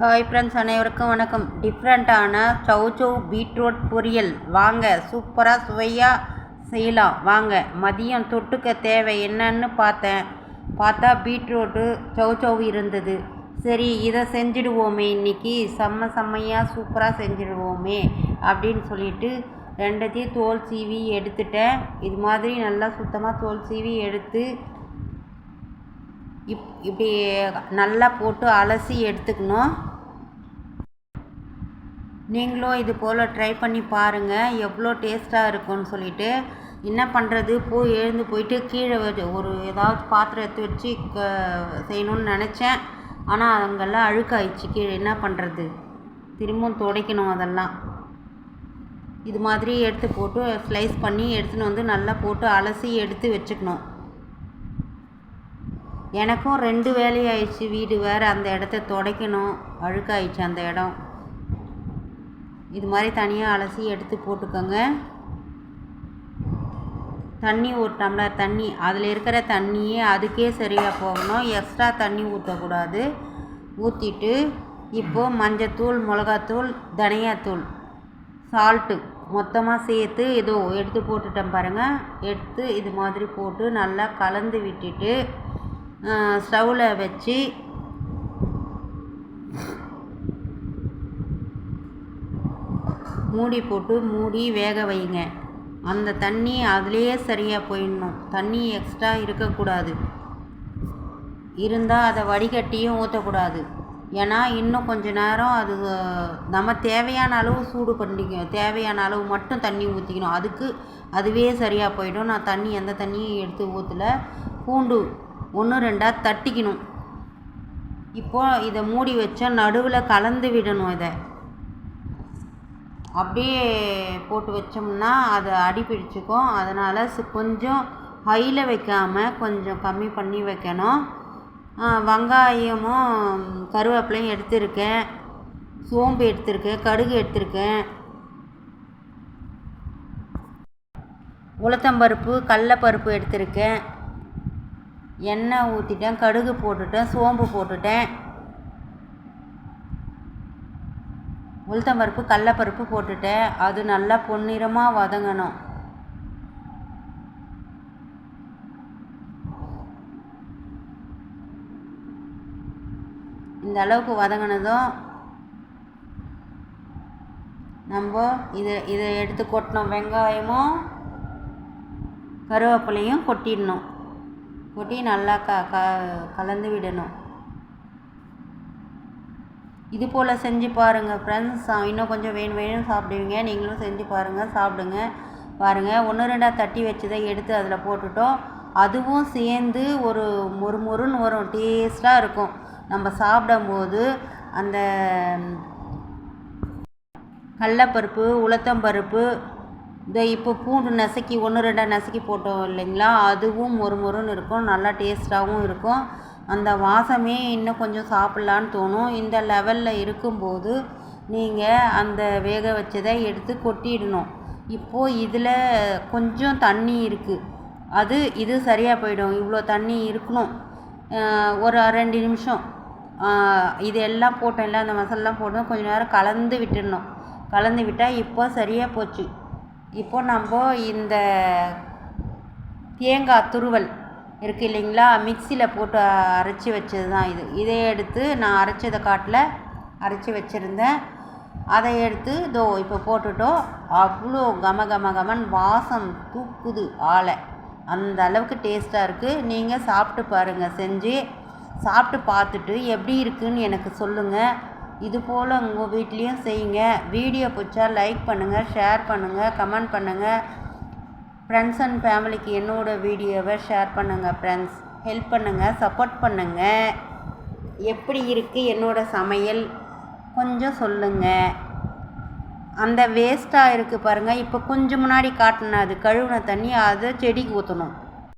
Hi friends அனைவருக்கும் வணக்கம். டிஃப்ரெண்ட்டான சௌ பீட்ரூட் பொரியல். வாங்க சூப்பராக சுவையாக செய்யலாம். வாங்க மதியம் தொட்டுக்க தேவை என்னன்னு பார்த்தேன். பார்த்தா பீட்ரூட்டு சௌ இருந்தது. சரி இதை செஞ்சுடுவோமே. இன்றைக்கி செம்ம செம்மையாக சூப்பராக செஞ்சுடுவோமே அப்படின்னு சொல்லிட்டு ரெண்டத்தையும் தோல் சீவி எடுத்துட்டேன். இது மாதிரி நல்லா சுத்தமாக தோல் சீவி எடுத்து இப் இப்படி நல்லா போட்டு அலசி எடுத்துக்கணும். நீங்களும் இது போல் ட்ரை பண்ணி பாருங்கள் எவ்வளோ டேஸ்ட்டாக இருக்கும்னு சொல்லிட்டு. என்ன பண்ணுறது பூ எழுந்து போயிட்டு கீழே ஒரு ஏதாவது பாத்திரம் எடுத்து வச்சு க செய்யணும்னு நினச்சேன். ஆனால் அங்கெல்லாம் அழுக்காயிடுச்சு. கீழே என்ன பண்ணுறது திரும்பவும் துடைக்கணும் அதெல்லாம். இது மாதிரி எடுத்து போட்டு ஸ்லைஸ் பண்ணி எடுத்துன்னு வந்து நல்லா போட்டு அலசி எடுத்து வச்சுக்கணும். எனக்கும் ரெண்டு வேலையாயிடுச்சு. வீடு வேறு அந்த இடத்த துடைக்கணும். அழுக்காயிடுச்சு அந்த இடம். இது மாதிரி தனியாக அலசி எடுத்து போட்டுக்கோங்க. தண்ணி ஒரு டம்ளர் தண்ணி. அதில் இருக்கிற தண்ணியே அதுக்கே சரியாக போகணும். எக்ஸ்ட்ரா தண்ணி ஊற்றக்கூடாது ஊற்றிட்டு இப்போது மஞ்சத்தூள் மிளகாத்தூள் தனியாத்தூள் சால்ட்டு மொத்தமாக சேர்த்து ஏதோ எடுத்து போட்டுட்டேன் பாருங்கள் எடுத்து இது மாதிரி போட்டு நல்லா கலந்து விட்டுட்டு ஸ்டவ்வில் வச்சு மூடி போட்டு மூடி வேக வைங்க. அந்த தண்ணி அதுலேயே சரியாக போயிடணும். தண்ணி எக்ஸ்ட்ரா இருக்கக்கூடாது. இருந்தால் அதை வடிகட்டியும் ஊற்றக்கூடாது ஏன்னா இன்னும் கொஞ்ச நேரம் அது நம்ம தேவையான அளவு சூடு பண்ணிக்கணும் தேவையான அளவு மட்டும் தண்ணி ஊற்றிக்கணும் அதுக்கு அதுவே சரியாக போயிடும். நான் தண்ணி எந்த தண்ணியும் எடுத்து ஊற்றல பூண்டு ஒன்று ரெண்டாக தட்டிக்கணும். இப்போது இதை மூடி வச்சா நடுவில் கலந்து விடணும் இதை. அப்படியே போட்டு வச்சோம்னா அது அடி பிடிச்சிக்கும். அதனால் கொஞ்சம் ஹையில் வைக்காமல் கொஞ்சம் கம்மி பண்ணி வைக்கணும். வெங்காயமும் கருவேப்பிலையும் எடுத்திருக்கேன். சோம்பு எடுத்திருக்கேன் கடுகு எடுத்திருக்கேன். உளுத்தம்பருப்பு கடலப்பருப்பு எடுத்திருக்கேன். எண்ணெய் ஊற்றிட்டேன் கடுகு போட்டுட்டேன் சோம்பு போட்டுட்டேன். உளுத்தம்பருப்பு கடலப்பருப்பு போட்டுட்டேன். அது நல்லா பொன்னிறமாக வதங்கணும். இந்த அளவுக்கு வதங்கினதும் நம்ம இதை இதை எடுத்து கொட்டணும் வெங்காயமும் கருவேப்பிலையும் கொட்டிடணும். கொட்டி நல்லா க க கலந்து விடணும். இது போல் செஞ்சு பாருங்கள் ஃப்ரெண்ட்ஸ் இன்னும் கொஞ்சம் வேணும் வேணும் சாப்பிடுவீங்க. நீங்களும் செஞ்சு பாருங்கள் சாப்பிடுங்க பாருங்கள் ஒன்று ரெண்டாக தட்டி வச்சதை எடுத்து அதில் போட்டுட்டோம். அதுவும் சேர்ந்து ஒரு மொறு மொறுன்னு வரும். டேஸ்ட்டாக இருக்கும். நம்ம சாப்பிடும்போது அந்த கடலப்பருப்பு உளுத்தம்பருப்பு இந்த இப்போ பூண்டு நசுக்கி ஒன்று ரெண்டாக நசுக்கி போட்டோம் இல்லைங்களா? அதுவும் மொறு மொறுன்னு இருக்கும். நல்லா டேஸ்ட்டாகவும் இருக்கும். அந்த வாசமே இன்னும் கொஞ்சம் சாப்பிட்லான்னு தோணும். இந்த லெவலில் இருக்கும்போது நீங்கள் அந்த வேக வச்சதை எடுத்து கொட்டிடணும். இப்போது இதில் கொஞ்சம் தண்ணி இருக்குது அது இது சரியாக போயிடும். இவ்வளோ தண்ணி இருக்கணும். ஒரு ரெண்டு நிமிஷம். இது எல்லாம் போட்டோம்ல அந்த மசாலாம் போட்டோம் கொஞ்சம் நேரம் கலந்து விட்டுடணும். கலந்து விட்டால் இப்போ சரியாக போச்சு. இப்போ நம்ம இந்த தேங்காய் துருவல் இருக்குது இல்லைங்களா? மிக்சியில் போட்டு அரைச்சி வச்சது தான் இது. இதை எடுத்து நான் அரைச்சதை காட்டில் அரைச்சி வச்சுருந்தேன். அதை எடுத்து இதோ இப்போ போட்டுட்டோம் அவ்வளோ கம கம கமன் வாசம் தூக்குது ஆலை அந்த அளவுக்கு டேஸ்ட்டாக இருக்குது நீங்கள் சாப்பிட்டு பாருங்கள் செஞ்சு சாப்பிட்டு பார்த்துட்டு எப்படி இருக்குதுன்னு எனக்கு சொல்லுங்கள் இதுபோல் உங்கள் வீட்லேயும் செய்யுங்க. வீடியோ பிடிச்சா லைக் பண்ணுங்கள் ஷேர் பண்ணுங்கள் கமெண்ட் பண்ணுங்கள் ஃப்ரெண்ட்ஸ் அண்ட் ஃபேமிலிக்கு என்னோடய வீடியோவை ஷேர் பண்ணுங்கள் ஃப்ரெண்ட்ஸ் ஹெல்ப் பண்ணுங்கள் சப்போர்ட் பண்ணுங்கள் எப்படி இருக்குது என்னோடய சமையல்? கொஞ்சம் சொல்லுங்கள் அந்த வேஸ்ட்டாக இருக்குது பாருங்கள் இப்போ கொஞ்சம் முன்னாடி காட்டின அது கழுவின தண்ணி அதை செடிக்கு ஊற்றணும்